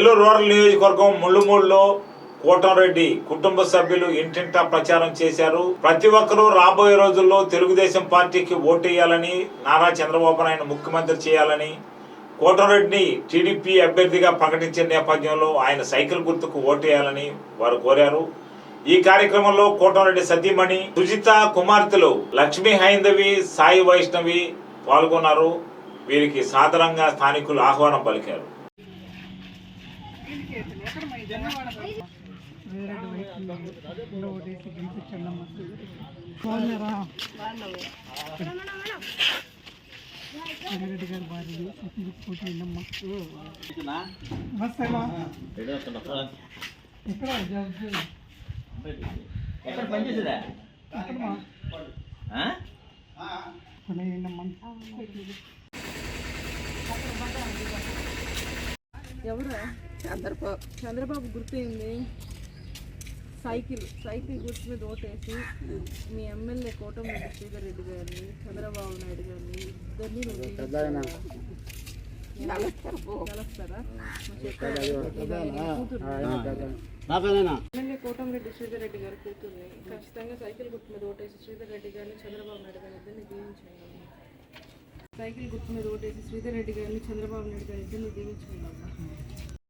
Nellore rural నియోజకవర్గం ముళ్ళుమూళ్ళలో కోటంరెడ్డి కుటుంబ సభ్యులు ఇంటింటా ప్రచారం చేశారు. ప్రతి ఒక్కరూ రాబోయే రోజుల్లో తెలుగుదేశం పార్టీకి ఓటేయాలని నారా చంద్రబాబు నాయుడు ముఖ్యమంత్రి చేయాలని కోటంరెడ్డిని టీడీపీ అభ్యర్థిగా ప్రకటించిన నేపథ్యంలో ఆయన సైకిల్ గుర్తుకు ఓటేయాలని వారు కోరారు. ఈ కార్యక్రమంలో కోటంరెడ్డి సతీమణి సుజిత కుమార్తెలు లక్ష్మీ హైందవి సాయి వైష్ణవి పాల్గొన్నారు. వీరికి సాధారణంగా స్థానికులు ఆహ్వానం పలికారు. రెడ్డి గారి భార్య పోటీ అమ్మా ఎక్కడ? ఎక్కడ పనిచేసేదా ఎక్కడమ్మా ఆ? ఎవరు? చంద్రబాబు. చంద్రబాబు గుర్తయింది. సైకిల్ సైకిల్ గుర్తు మీద ఓటేసి మీ ఎమ్మెల్యే కోటమిరెడ్డి శ్రీధర్ రెడ్డి గారిని చంద్రబాబు నాయుడు గారిని ఇద్దరిని. ఎమ్మెల్యే కోటమిరెడ్డి శ్రీధర్ రెడ్డి గారి కూతుర్ని ఖచ్చితంగా సైకిల్ గుర్తు మీద ఓటేసి శ్రీధర్ రెడ్డి గారిని చంద్రబాబు నాయుడు గారిని ఇద్దరిని దీవించండి సైకిల్ గుర్తున్న రోడ్ వేసి శ్రీధర్ రెడ్డి గారిని చంద్రబాబు నాయుడు గారిని ఇద్దరిని దీవించండి